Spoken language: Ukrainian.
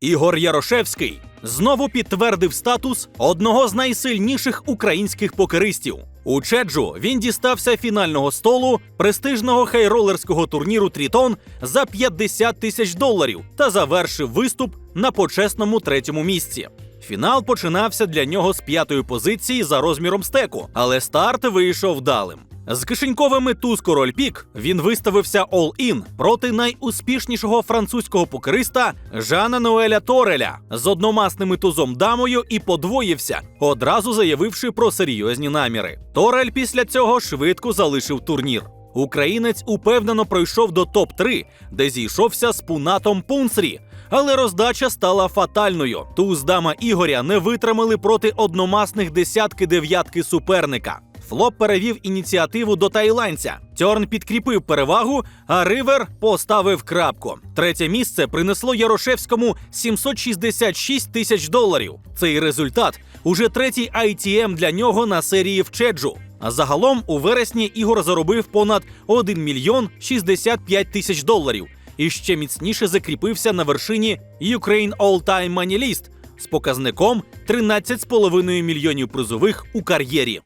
Ігор Ярошевський знову підтвердив статус одного з найсильніших українських покеристів. У Чеджу він дістався фінального столу престижного хайролерського турніру Трітон за 50 тисяч доларів та завершив виступ на почесному третьому місці. Фінал починався для нього з п'ятої позиції за розміром стеку, але старт вийшов вдалим. З кишеньковими туз король пік він виставився all-in проти найуспішнішого французького покериста Жана Ноеля Тореля з одномасними тузом дамою і подвоївся, одразу заявивши про серйозні наміри. Торель після цього швидко залишив турнір. Українець упевнено пройшов до топ-3, де зійшовся з пунатом Пунсрі. Але роздача стала фатальною. Туз дама Ігоря не витримали проти одномасних десятки дев'ятки суперника. Флоп перевів ініціативу до тайландця. Тьорн підкріпив перевагу, а Ривер поставив крапку. Третє місце принесло Ярошевському 766 тисяч доларів. Цей результат уже третій ITM для нього на серії в Чеджу. А загалом у вересні Ігор заробив понад 1 мільйон 65 тисяч доларів і ще міцніше закріпився на вершині Ukraine All Time Money List з показником 13,5 мільйонів призових у кар'єрі.